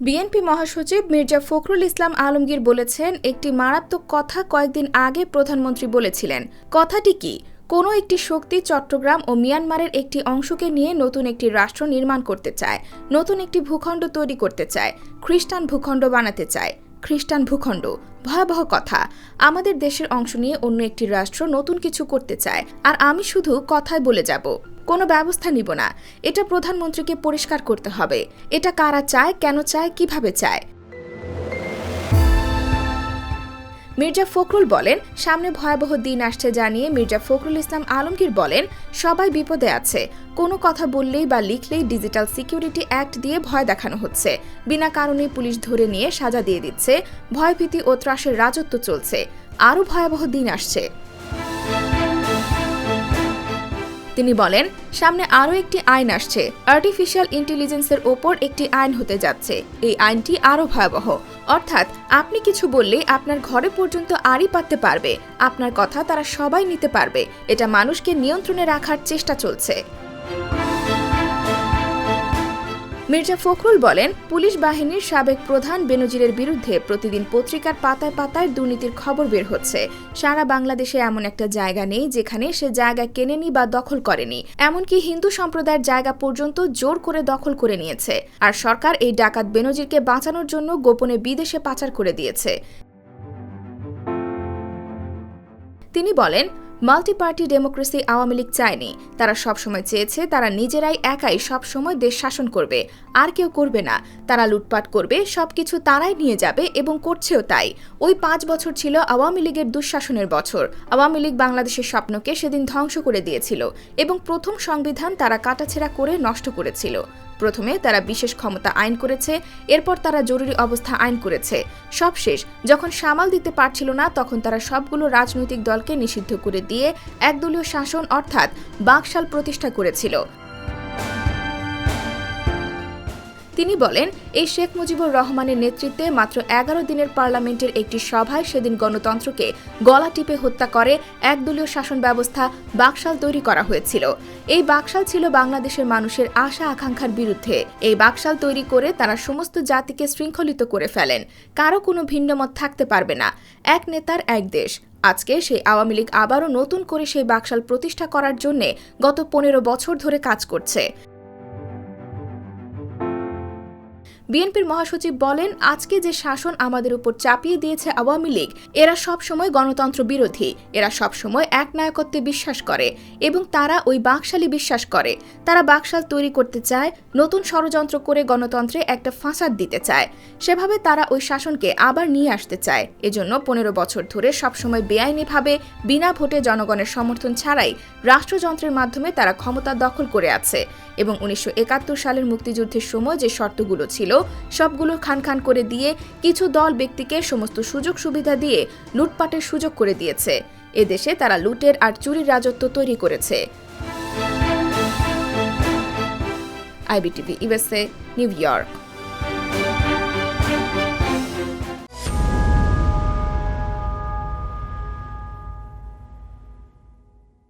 BNP মহাসচিব মির্জা ফখরুল ইসলাম আলমগীর বলেছেন, একটি মারাত্মক কথা কয়েকদিন আগে প্রধানমন্ত্রী বলেছিলেন। কথাটি কি? কোনো একটি শক্তি চট্টগ্রাম ও মিয়ানমারের একটি অংশকে নিয়ে নতুন একটি রাষ্ট্র নির্মাণ করতে চায়, নতুন একটি ভূখণ্ড তৈরি করতে চায়, খ্রিস্টান ভূখণ্ড বানাতে চায়। খ্রিস্টান ভূখণ্ড। ভয়াবহ কথা। আমাদের দেশের অংশ নিয়ে অন্য একটি রাষ্ট্র নতুন কিছু করতে চায়। আর আমি শুধু কথায় বলে যাব। কোনো ব্যবস্থা নিব না। এটা প্রধানমন্ত্রীকে পরিষ্কার করতে হবে। এটা কারা চায়, কেন চায়, কীভাবে চায়? মির্জা ফখরুল বলেন, সামনে ভয়াবহ দিন আসছে জানিয়ে মির্জা ফখরুল ইসলাম আলমগীর বলেন, সবাই বিপদে আছে। কোনো কথা বললেই বা লিখলেই ডিজিটাল সিকিউরিটি অ্যাক্ট দিয়ে ভয় দেখানো হচ্ছে। বিনা কারণে পুলিশ ধরে নিয়ে সাজা দিয়ে দিচ্ছে। ভয়ভীতি ও ত্রাসের রাজত্ব চলছে। আরও ভয়াবহ দিন আসছে। তিনি বলেন, সামনে আরও একটি আইন আসছে। আর্টিফিশিয়াল ইন্টেলিজেন্সের ওপর একটি আইন হতে যাচ্ছে। এই আইনটি আরও ভয়াবহ। অর্থাৎ, আপনি কিছু বললে আপনার ঘরে পর্যন্ত আড়ি পাততে পারবে। আপনার কথা তারা সবাই নিতে পারবে। এটা মানুষকে নিয়ন্ত্রণে রাখার চেষ্টা চলছে। মির্জা ফখরুল বলেন, পুলিশ বাহিনীর সাবেক প্রধান বেনজিরের বিরুদ্ধে প্রতিদিন পত্রিকার পাতায় পাতায় দুর্নীতির খবর বের হচ্ছে। সারা বাংলাদেশে এমন একটা জায়গা নেই যেখানে সে জায়গা কেনেনি বা দখল করেনি। এমনকি হিন্দু সম্প্রদায়ের জায়গা পর্যন্ত জোর করে দখল করে নিয়েছে। আর সরকার এই ডাকাত বেনজিরকে বাঁচানোর জন্য গোপনে বিদেশে পাচার করে দিয়েছে। তিনি বলেন multi party democracy Awami League চায়নি। তারা সবসময় চেয়েছে তারা নিজেরাই একাই সবসময় দেশ শাসন করবে। আর কেউ করবে না। তারা লুটপাট করবে, সবকিছু তারাই নিয়ে যাবে এবং করছেও তাই। ওই পাঁচ বছর ছিল আওয়ামী লীগের দুঃশাসনের বছর। আওয়ামী লীগ বাংলাদেশের স্বপ্নকে সেদিন ধ্বংস করে দিয়েছিল এবং প্রথম সংবিধান তারা কাটাছেড়া করে নষ্ট করেছিল। প্রথমে তারা বিশেষ ক্ষমতা আইন করেছে, এরপর তারা জরুরি অবস্থা আইন করেছে। সবশেষ যখন সামাল দিতে পারছিল না, তখন তারা সবগুলো রাজনৈতিক দলকে নিষিদ্ধ করে দিয়ে একদলীয় শাসন অর্থাৎ বাকশাল প্রতিষ্ঠা করেছিল। তিনি বলেন, এই শেখ মুজিবুর রহমানের নেতৃত্বে মাত্র এগারো দিনের পার্লামেন্টের একটি সভায় সেদিন গণতন্ত্রকে গলা টিপে হত্যা করে একদলীয় শাসন ব্যবস্থা বাকশাল তৈরি করা হয়েছিল। এই বাকশাল ছিল বাংলাদেশের মানুষের আশা আকাঙ্ক্ষার বিরুদ্ধে। এই বাকশাল তৈরি করে তারা সমস্ত জাতিকে শৃঙ্খলিত করে ফেলেন। কারও কোনো ভিন্নমত থাকতে পারবে না। এক নেতার এক দেশ। আজকে সেই আওয়ামী লীগ আবারও নতুন করে সেই বাকশাল প্রতিষ্ঠা করার জন্য গত পনেরো বছর ধরে কাজ করছে। বিএনপির মহাসচিব বলেন, আজকে যে শাসন আমাদের উপর চাপিয়ে দিয়েছে আওয়ামী লীগ, এরা সব সময় গণতন্ত্র বিরোধী। এরা সব সময় এক নায়কত্বে বিশ্বাস করে এবং তারা ওই বাকশালী বিশ্বাস করে। তারা বাকশাল তৈরি করতে চায়, নতুন ষড়যন্ত্র করে গণতন্ত্রে একটা ফাঁসাদ দিতে চায়। সেভাবে তারা ওই শাসনকে আবার নিয়ে আসতে চায়। এজন্য পনেরো বছর ধরে সবসময় বেআইনিভাবে, বিনা ভোটে জনগণের সমর্থন ছাড়াই রাষ্ট্রযন্ত্রের মাধ্যমে তারা ক্ষমতা দখল করে আছে। এবং উনিশশো একাত্তর সালের মুক্তিযুদ্ধের সময় যে শর্তগুলো সবগুলো খান খান করে দিয়ে কিছু দল ব্যক্তিকে সমস্ত সুযোগ সুবিধা দিয়ে লুটপাটের সুযোগ করে দিয়েছে। এদেশে তারা লুটের আর চুরির রাজত্ব তৈরি করেছে। IBTV USA New York.